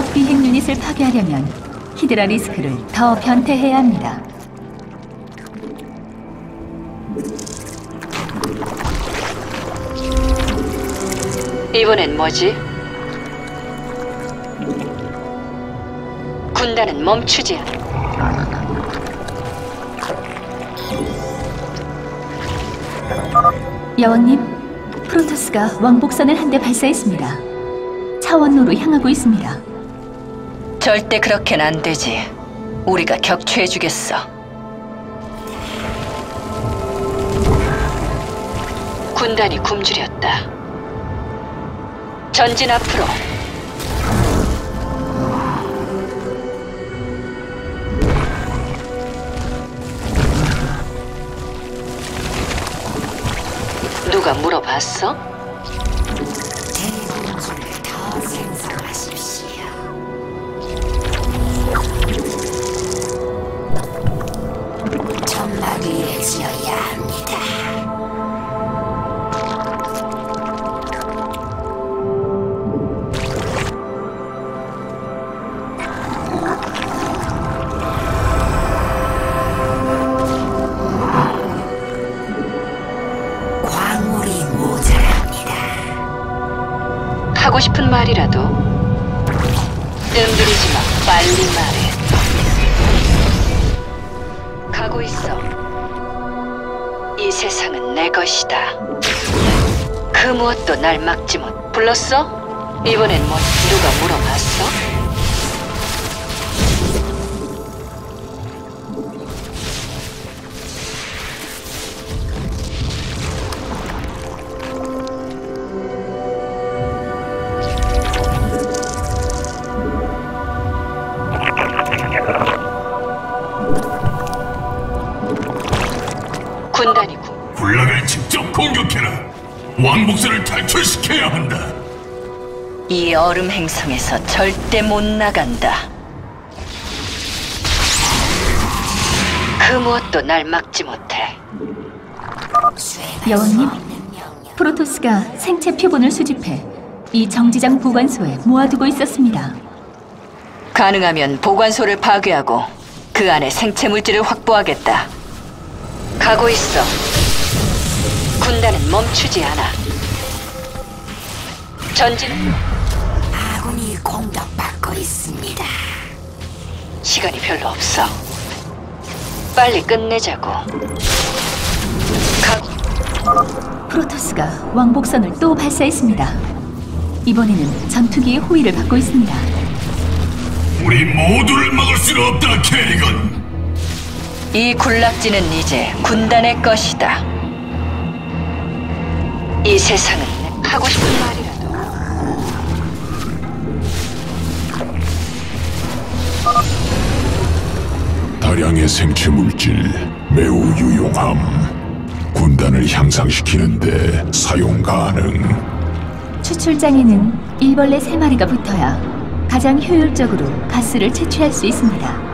적 비행 유닛을 파괴하려면 히드라 리스크를 더 변태해야 합니다. 이번엔 뭐지? 군단은 멈추지 않아. 여왕님, 프로토스가 왕복선을 한 대 발사했습니다. 차원로로 향하고 있습니다. 절대 그렇게는 안 되지. 우리가 격추해주겠어. 군단이 굶주렸다. 전진 앞으로. 누가 물어봤어? 점 것이다. 그 무엇도 날 막지 못. 불렀어? 이번엔 뭐 누가 물어봤어? 왕복선을 탈출시켜야 한다. 이 얼음 행성에서 절대 못 나간다. 그 무엇도 날 막지 못해. 여왕님, 프로토스가 생체 표본을 수집해 이 정지장 보관소에 모아두고 있었습니다. 가능하면 보관소를 파괴하고 그 안에 생체 물질을 확보하겠다. 가고 있어. 군단은 멈추지 않아. 전진 아군이 공격받고 있습니다. 시간이 별로 없어. 빨리 끝내자고. 가 프로토스가 왕복선을 또 발사했습니다. 이번에는 전투기의 호위를 받고 있습니다. 우리 모두를 막을 수는 없다, 캐리건. 이 군락지는 이제 군단의 것이다. 이 세상은 하고 싶은 말이라도 다량의 생체 물질 매우 유용함. 군단을 향상시키는데 사용 가능. 추출장에는 일벌레 3마리가 붙어야 가장 효율적으로 가스를 채취할 수 있습니다.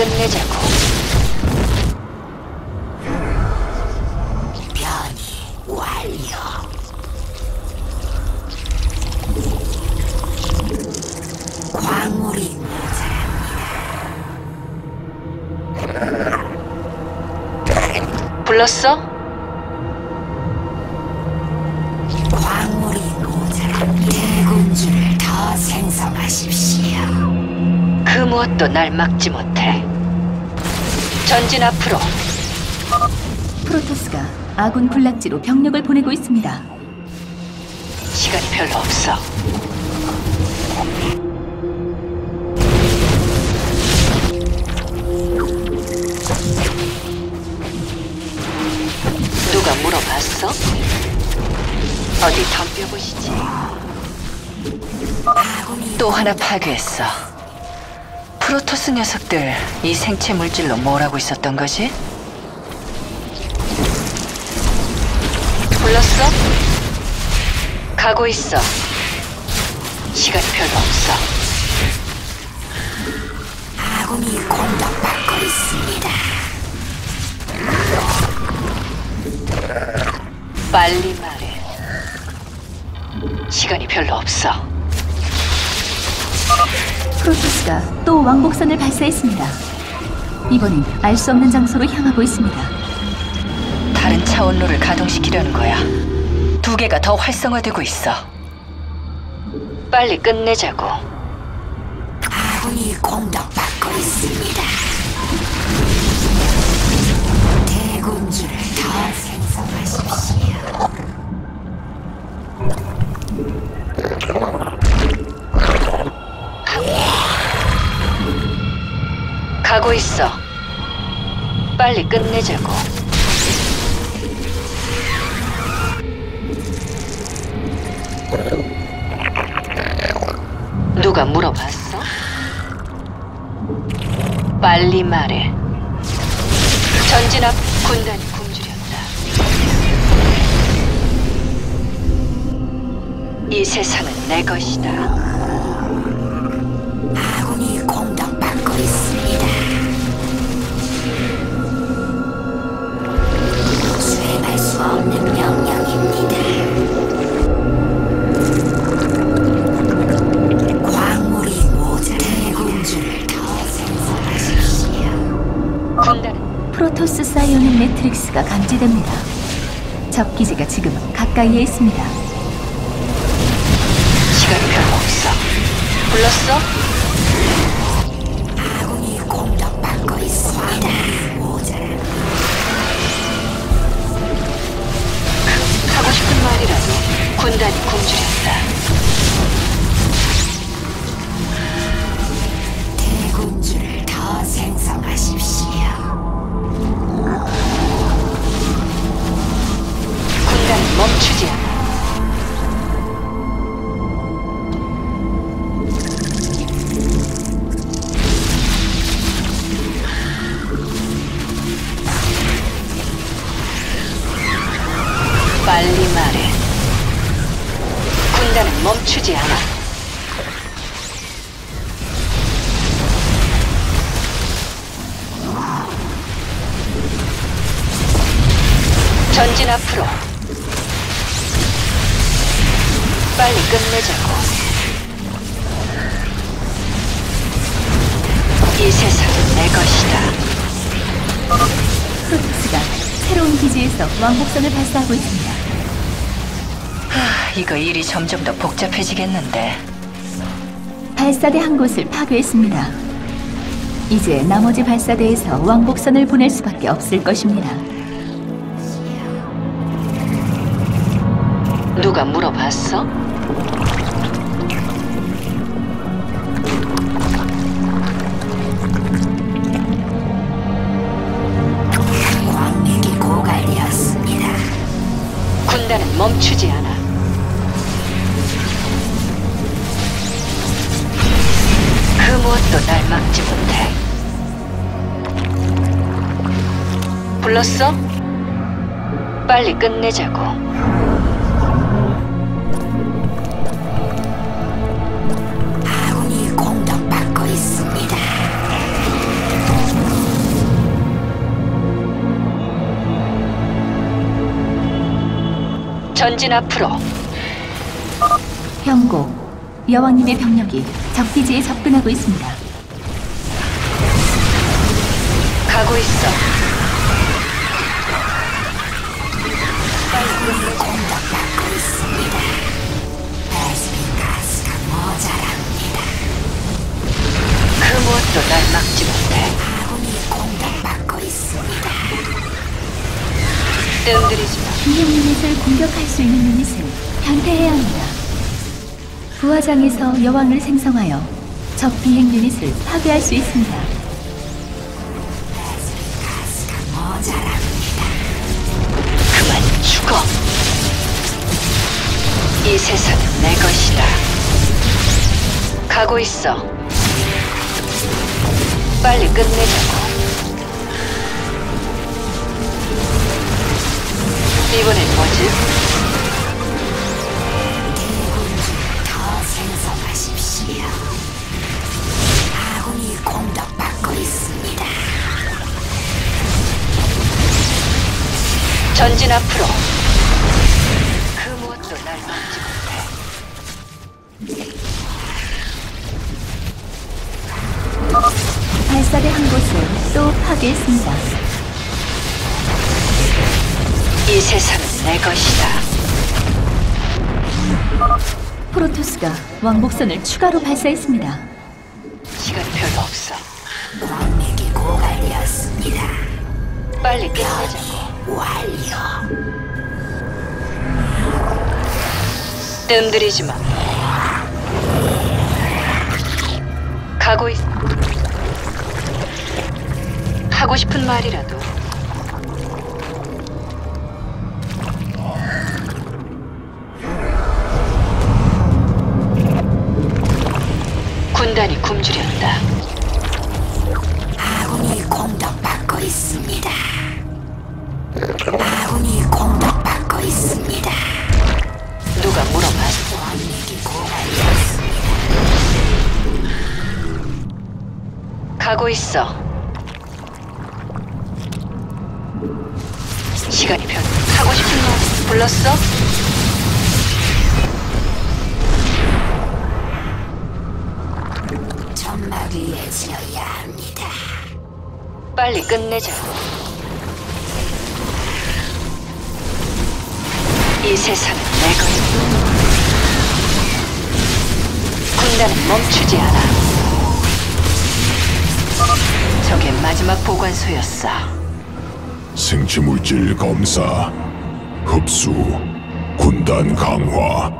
끝내자고. 변이 완료. 광물이 불렀어? 광물이 모자랍니다. 대군주를 더 생성하십시오. 그 무엇도 날 막지 못해. 전진 앞으로. 프로토스가 아군 군락지로 병력을 보내고 있습니다. 시간이 별로 없어. 누가 물어봤어? 어디 덤벼보시지. 또 하나 파괴했어. 프로토스 녀석들 이 생체 물질로 뭘 하고 있었던 거지? 불렀어? 가고 있어. 시간이 별로 없어. 아군이 공격받고 있습니다. 빨리 말해. 시간이 별로 없어. 프로토스가 또 왕복선을 발사했습니다. 이번엔 알 수 없는 장소로 향하고 있습니다. 다른 차원로를 가동시키려는 거야. 두 개가 더 활성화되고 있어. 빨리 끝내자고. 아군이 공격받고 있습니다. 대군주를 더 가고 있어. 빨리 끝내자고. 누가 물어봤어? 빨리 말해. 전진 앞 군단이 굶주렸다. 이 세상은 내 것이다. 프로토스 사이오닉 매트릭스가 감지됩니다. 적 기지가 지금 가까이에 있습니다. 시간이 별로 없어. 불렀어? 아군이 공격받고 있습니다. 모자란 하고 싶은 말이라도 군단이 굶주렸다. 대군주를 더 생성하십시오. 전진 앞으로. 빨리 끝내자고. 이 세상은 내 것이다. 프로토스가 새로운 기지에서 왕복선을 발사하고 있습니다. 하, 이거 일이 점점 더 복잡해지겠는데. 발사대 한 곳을 파괴했습니다. 이제 나머지 발사대에서 왕복선을 보낼 수밖에 없을 것입니다. 누가 물어봤어? 광맥이 고갈되었습니다. 군단은 멈추지 않아. 그 무엇도 날 막지 못해. 불렀어? 빨리 끝내자고. 전진 앞으로. 경고. 여왕님의 병력이 적 기지에 접근하고 있습니다. 가고 있어. 공격받고 있습니다. 베스핀 가스가 모자랍니다. 그 무엇도 날 막지 못해. 아군이 공격받고 있습니다. 뜸들이지 마. 비행 유닛을 공격할 수 있는 유닛을 변태해야 합니다. 부화장에서 여왕을 생성하여 적 비행 유닛을 파괴할 수 있습니다. 그만 죽어. 이 세상은 내 것이다. 가고 있어. 빨리 끝내자고. 이번엔 뭐지? 전진 앞으로. 그 무엇도 날 막지 못해. 발사대 한 곳을 또 파괴했습니다. 이 세상은 내 것이다. 프로토스가 왕복선을 추가로 발사했습니다. 시간이 별로 없어. 광맥이 고갈되었습니다. 빨리 끝내자고. 완료. 뜸들이지 마. 가고 있. 하고 싶은 말이라도. 군단이 굶주렸다. 아군이 공격받고 있습니다. 아군이 공격받고 있습니다. 누가 물어봤어? 가고 있어. 시간이 별. 하고 싶은 말 불렀어? 빨리 끝내자고. 이 세상은 내 것이다. 군단은 멈추지 않아. 저게 마지막 보관소였어. 생체 물질 검사, 흡수, 군단 강화,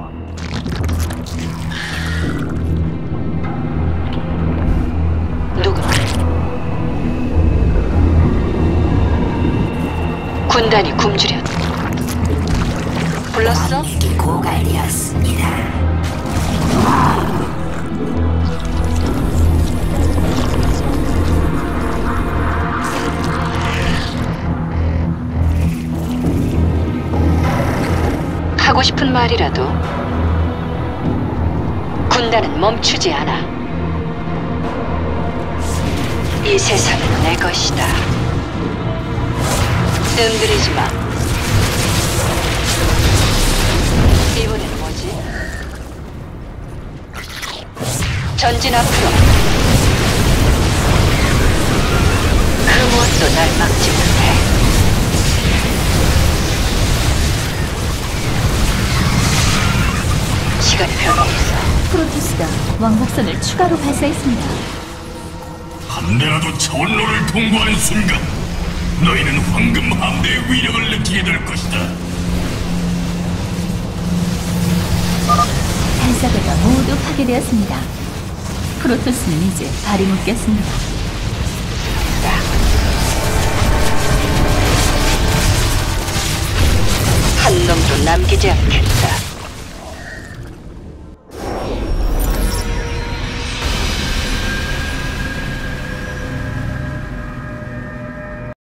군단이 굶주렸. 불렀어? 광맥이 고갈되었습니다. 하고 싶은 말이라도 군단은 멈추지 않아. 이 세상은 내 것이다. 뜸들이지 마. 이번엔 뭐지? 전진 앞으로. 그 무엇도 날 막지 못해. 시간이 없어. 프로토스가 왕복선을 추가로 발사했습니다. 함대라도 차원로를 통과하는 순간 너희는 황금 함대의 위력을 느끼게 될 것이다. 발사대가 모두 파괴되었습니다. 프로토스는 이제 발이 묶였습니다. 한 놈도 남기지 않겠다.